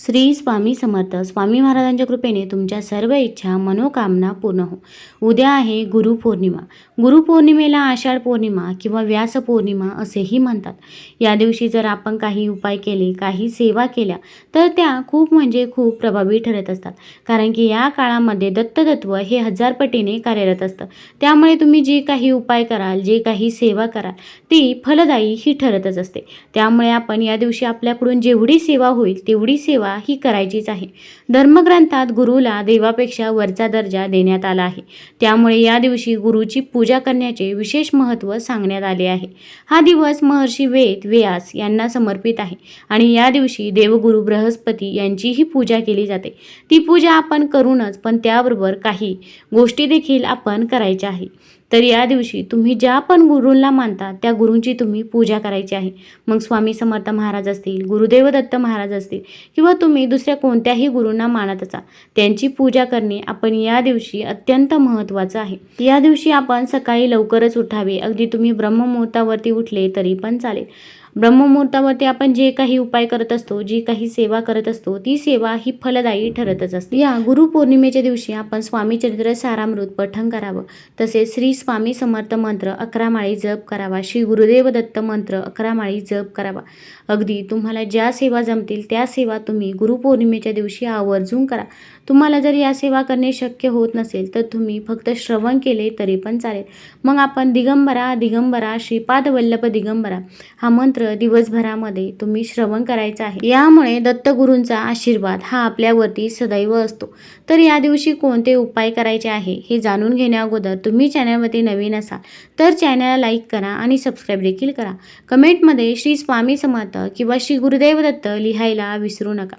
श्री स्वामी समर्थ. स्वामी महाराजांच्या कृपेने तुमच्या सर्व इच्छा मनोकामना पूर्ण हो. उद्या आहे गुरुपौर्णिमा गुरुपौर्णिमेला आषाढ पौर्णिमा किंवा व्यास पौर्णिमा असेही म्हणतात. या दिवशी जर आपण काही उपाय केले काही सेवा केल्या तर त्या खूप म्हणजे खूप प्रभावी ठरत असतात. कारण की या काळामध्ये दत्ततत्व हे हजार पटीने कार्यरत असतं. त्यामुळे तुम्ही जे काही उपाय कराल जे काही सेवा कराल ती फलदायी ही ठरतच असते. त्यामुळे आपण या दिवशी आपल्याकडून जेवढी सेवा होईल तेवढी सेवा ही करायचीच आहे. धर्मग्रंथात गुरुला देवापेक्षा वरचा दर्जा देण्यात आला आहे. त्यामुळे या दिवशी गुरुची पूजा करण्याचे विशेष महत्त्व सांगण्यात आले आहे. हा दिवस महर्षी वेद व्यास यांना समर्पित आहे आणि या दिवशी देवगुरु बृहस्पती यांचीही पूजा केली जाते. ती पूजा आपण करूनच पण त्याबरोबर काही गोष्टी देखील आपण करायच्या आहे. तर या दिवशी तुम्ही ज्या पण गुरूंना मानता त्या गुरूंची तुम्ही पूजा करायची आहे. मग स्वामी समर्थ महाराज असतील गुरुदेव दत्त महाराज असतील किंवा तुम्ही दुसऱ्या कोणत्याही गुरूंना मानत असा त्यांची पूजा करणे आपण या दिवशी अत्यंत महत्त्वाचं आहे. या दिवशी आपण सकाळी लवकरच उठावे. अगदी तुम्ही ब्रह्ममुहूर्तावरती उठले तरी पण चालेल. ब्रह्ममुहूर्तावरती आपण जे काही उपाय करत असतो जी काही सेवा करत असतो ती सेवा ही फलदायी ठरतच असते. या गुरुपौर्णिमेच्या दिवशी आपण स्वामी चरित्र सारामृत पठण करावं. तसेच श्री स्वामी समर्थ मंत्र अकरा माळी जप करावा. श्री गुरुदेव दत्त मंत्र अकरा माळी जप करावा. अगदी तुम्हाला ज्या सेवा जमतील त्या सेवा तुम्ही गुरुपौर्णिमेच्या दिवशी आवर्जून करा. तुम्हाला जर या सेवा करणे शक्य होत नसेल तर तुम्ही फक्त श्रवण केले तरी पण चालेल. मग आपण दिगंबरा दिगंबरा श्रीपाद वल्लभ दिगंबरा हा मंत्र दिवसभरामध्ये तुम्ही श्रवण करायचं आहे. यामुळे दत्तगुरूंचा आशीर्वाद हा आपल्यावरती सदैव असतो. तर या दिवशी कोणते उपाय करायचे आहे हे जाणून घेण्याअगोदर तुम्ही चॅनलवरती नवीन असाल तर चॅनलला लाईक करा आणि सबस्क्राईब देखील करा. कमेंटमध्ये श्री स्वामी समर्थ किंवा श्री गुरुदेव दत्त लिहायला विसरू नका.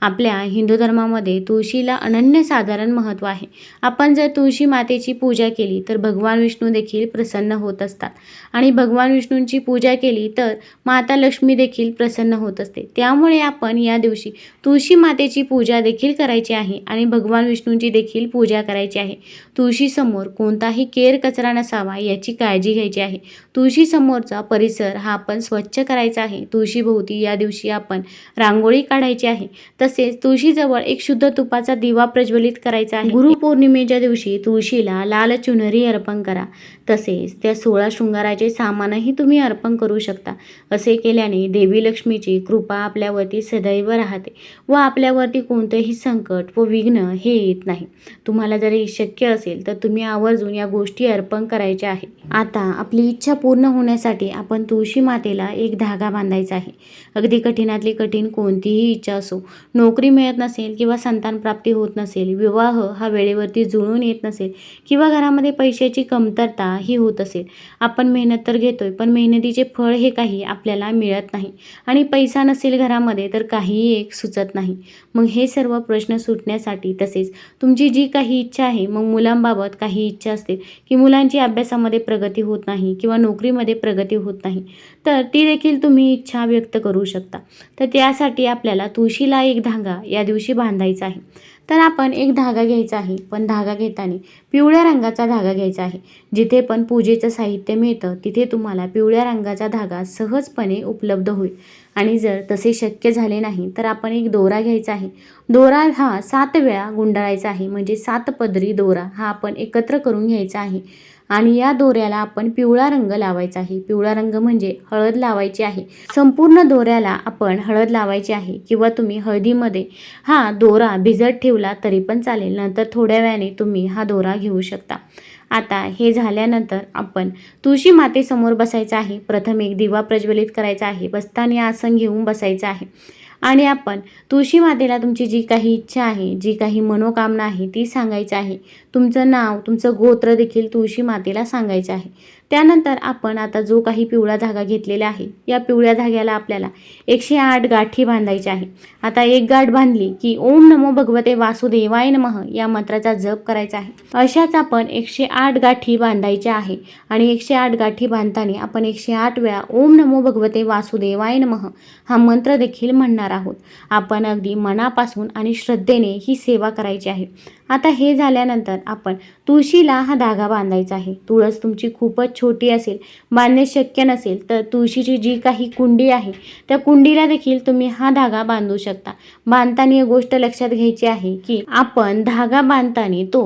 आपल्या हिंदू धर्मामध्ये तुळशीला अनन्यसाधारण महत्त्व आहे. आपण जर तुळशी मातेची पूजा केली तर भगवान विष्णू देखील प्रसन्न होत असतात. आणि भगवान विष्णूंची पूजा केली तर माता लक्ष्मी देखील प्रसन्न होत असते. त्यामुळे आपण या दिवशी तुळशी मातेची पूजा देखील करायची आहे आणि भगवान विष्णूंची देखील पूजा करायची आहे. तुळशीसमोर कोणताही केर कचरा नसावा याची काळजी घ्यायची आहे. तुळशीसमोरचा परिसर हा आपण स्वच्छ करायचा आहे. तुळशीभोवती या दिवशी आपण रांगोळी काढायची आहे. तसेच तुळशीजवळ एक शुद्ध तुपाचा दिवा प्रज्वलित करायचा आहे. गुरुपौर्णिमेच्या दिवशी तुळशीला लाल चुनरी अर्पण करा. तसेच त्या सोळा शृंगाराचे सामानही तुम्ही अर्पण करू शकता. असे केल्याने देवी लक्ष्मीची कृपा आपल्यावरती सदैव राहते व आपल्यावरती कोणतंही संकट व विघ्न हे येत नाही. तुम्हाला जर हे शक्य असेल तर तुम्ही आवर्जून या गोष्टी अर्पण करायच्या आहे. आता आपली इच्छा पूर्ण होण्यासाठी आपण तुळशी मातेला एक धागा बांधायचा आहे. अगदी कठीणातली कठीण कोणतीही इच्छा असो नोकरी मिळत नसेल किंवा संतान प्राप्ती होत नसेल विवाह हा वेळेवरती जुळून येत नसेल किंवा घरामध्ये पैशाची कमतरता ही होत असेल आपण मेहनत तर घेतोय पण मेहनतीचे फळ हे काही आपल्याला मिळत नाही आणि पैसा नसेल घरामध्ये तर काहीही एक सुचत नाही. मग हे सर्व प्रश्न सुटण्यासाठी तसेच तुमची जी काही इच्छा आहे मग मुलांबाबत काही इच्छा असते की मुलांची अभ्यासामध्ये प्रगती होत नाही किंवा नोकरीमध्ये प्रगती होत नाही तर ती देखील तुम्ही इच्छा व्यक्त करू शकता. तर त्यासाठी आपल्याला तुळशीला एक धागा या दिवशी बांधायचा आहे. तर आपण एक धागा घ्यायचा आहे पण धागा घेताना पिवळ्या रंगाचा धागा घ्यायचा आहे. जिथे पण पूजेचं साहित्य मिळतं तिथे तुम्हाला पिवळ्या रंगाचा धागा सहजपणे उपलब्ध होईल. आणि जर तसे शक्य झाले नाही तर आपण एक दोरा घ्यायचा आहे. दोरा हा सात वेळा गुंडाळायचा आहे म्हणजे सात पदरी दोरा हा आपण एकत्र करून घ्यायचा आहे. आणि या दोऱ्याला आपण पिवळा रंग लावायचा आहे. पिवळा रंग म्हणजे हळद लावायची आहे. संपूर्ण दोऱ्याला आपण हळद लावायची आहे किंवा तुम्ही हळदीमध्ये हा दोरा भिजत ठेवला तरी पण चालेल. नंतर थोड्या वेळाने तुम्ही हा दोरा घेऊ शकता. आता हे झाल्यानंतर आपण तुळशी मातेसमोर बसायचं आहे. प्रथम एक दिवा प्रज्वलित करायचा आहे. बसताना आसन घेऊन बसायचं आहे. आणि आपण तुळशी मातेला तुमची जी काही इच्छा आहे जी काही मनोकामना आहे ती सांगायची आहे. तुमचं नाव तुमचं गोत्र देखील तुळशी मातेला सांगायचं आहे. त्यानंतर आपण आता जो काही पिवळा धागा घेतलेला आहे या पिवळ्या धाग्याला आपल्याला एकशे आठ गाठी बांधायची आहे. आता एक गाठ बांधली की ओम नमो भगवते वासुदेवाय नमः या मंत्राचा जप करायचा आहे. अशाच आपण एकशे आठ गाठी बांधायच्या आहे आणि एकशे आठ गाठी बांधताना आपण एकशे आठ वेळा ओम नमो भगवते वासुदेवाय नमः हा मंत्र देखील म्हणणार आहोत. आपण अगदी मनापासून आणि श्रद्धेने ही सेवा करायची आहे. आता हे झाल्यानंतर आपण तुळशीला हा धागा बांधायचा आहे. तुळस तुमची खूपच छोटी असेल बांधणे शक्य नसेल तर तुळशीची जी काही कुंडी आहे त्या कुंडीला देखील तुम्ही हा धागा बांधू शकता. बांधताना एक गोष्ट लक्षात घ्यायची आहे की आपण धागा बांधताना तो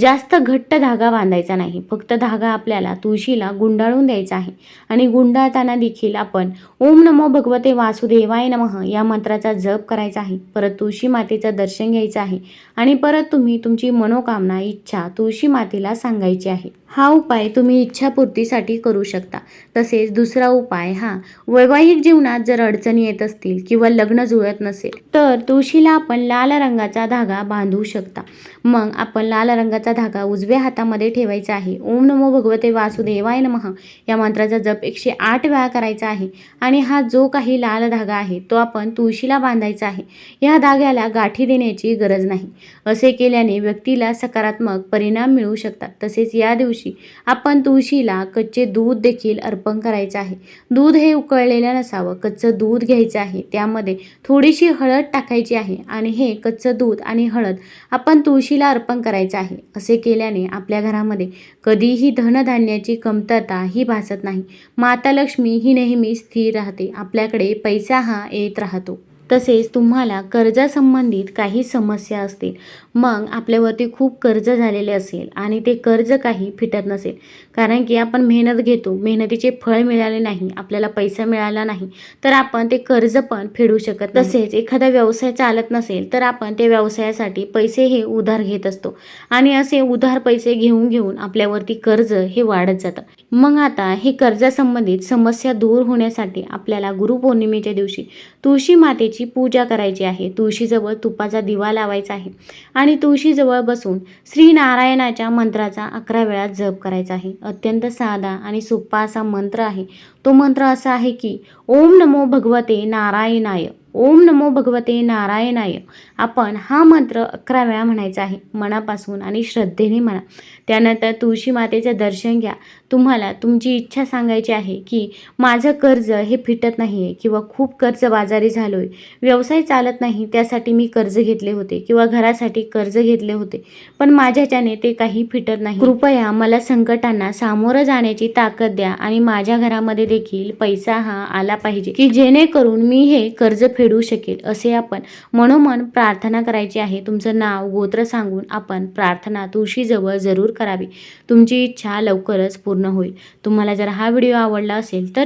जास्त घट्ट धागा बांधायचा नाही. फक्त धागा आपल्याला तुळशीला गुंडाळून द्यायचा आहे. आणि गुंडाळताना देखील आपण ओम नमो भगवते वासुदेवाय नमः या मंत्राचा जप करायचा आहे. परत तुळशी मातेचं दर्शन घ्यायचं आहे. आणि परत तुम्ही तुमची मनोकामना इच्छा तुळशी मातेला सांगायची आहे. हा उपाय तुम्ही इच्छापूर्तीसाठी करू शकता. तसेच दुसरा उपाय हा वैवाहिक जीवनात जर अडचणी येत असतील किंवा लग्न जुळत नसेल तर तुळशीला आपण लाल रंगाचा धागा बांधू शकता. मग आपण लाल रंगाचा धागा उजव्या हातामध्ये ठेवायचा आहे. ओम नमो भगवते वासुदेवाय नमः. या मंत्राचा जप एकशे आठ वेळा करायचा आहे आणि हा जो काही लाल धागा आहे तो आपण तुळशीला बांधायचा आहे. या धाग्याला गाठी देण्याची गरज नाही. असे केल्याने व्यक्तीला सकारात्मक परिणाम मिळू शकतात. तसेच या दिवशी आपण तुळशीला कच्चे दूध देखील अर्पण करायचे आहे. दूध हे उकळलेलं नसावं कच्चं दूध घ्यायचं आहे. त्यामध्ये थोडीशी हळद टाकायची आहे आणि हे कच्चं दूध आणि हळद आपण तुळशीला अर्पण करायचं आहे. असे केल्याने आपल्या घरामध्ये कधीही धनधान्याची कमतरता ही भासत नाही. माता लक्ष्मी ही नेहमी स्थिर राहते. आपल्याकडे पैसा हा येत राहतो. तसेच तुम्हाला कर्जासंबंधित काही समस्या असतील मग आपल्यावरती खूप कर्ज झालेले असेल आणि ते कर्ज काही फिटत नसेल कारण की आपण मेहनत घेतो मेहनतीचे फळ मिळाले नाही आपल्याला पैसा मिळाला नाही तर आपण ते कर्ज पण फेडू शकत तसेच एखादा व्यवसाय चालत नसेल तर आपण त्या व्यवसायासाठी पैसे हे उधार घेत असतो. आणि असे उधार पैसे घेऊन घेऊन आपल्यावरती कर्ज हे वाढत जातं. मग आता हे कर्जासंबंधित समस्या दूर होण्यासाठी आपल्याला गुरुपौर्णिमेच्या दिवशी तुळशी मातेची पूजा करायची आहे. तुळशीजवळ तुपाचा दिवा लावायचा आहे. आणि तुळशीजवळ बसून श्री नारायणाच्या मंत्राचा अकरा वेळा जप करायचा आहे. अत्यंत साधा आणि सोपा असा मंत्र आहे. तो मंत्र असा आहे की ओम नमो भगवते नारायणाय ओम नमो भगवते नारायणाय. आपण हा मंत्र अकरा वेळा म्हणायचा आहे मनापासून आणि श्रद्धेने म्हणा. त्यानंतर तुळशी मातेचं दर्शन घ्या. तुम्हाला तुमची इच्छा सांगायची आहे की माझं कर्ज हे फिटत नाही आहे किंवा खूप कर्ज बाजारी झालो आहे व्यवसाय चालत नाही त्यासाठी मी कर्ज घेतले होते किंवा घरासाठी कर्ज घेतले होते पण माझ्याच्याने ते काही फिटत नाही. कृपया मला संकटांना सामोरं जाण्याची ताकद द्या आणि माझ्या घरामध्ये देखील पैसा हा आला पाहिजे की जेणेकरून मी हे कर्ज फेडू शकेल असे आपण मनोमन प्रार्थना करायची आहे. तुमचं नाव गोत्र सांगून आपण प्रार्थना तुळशीजवळ जरूर करावी. तुमची इच्छा लवकरच पूर्ण पूर्ण होईल. तुम्हाला जर हा व्हिडिओ आवडला असेल तर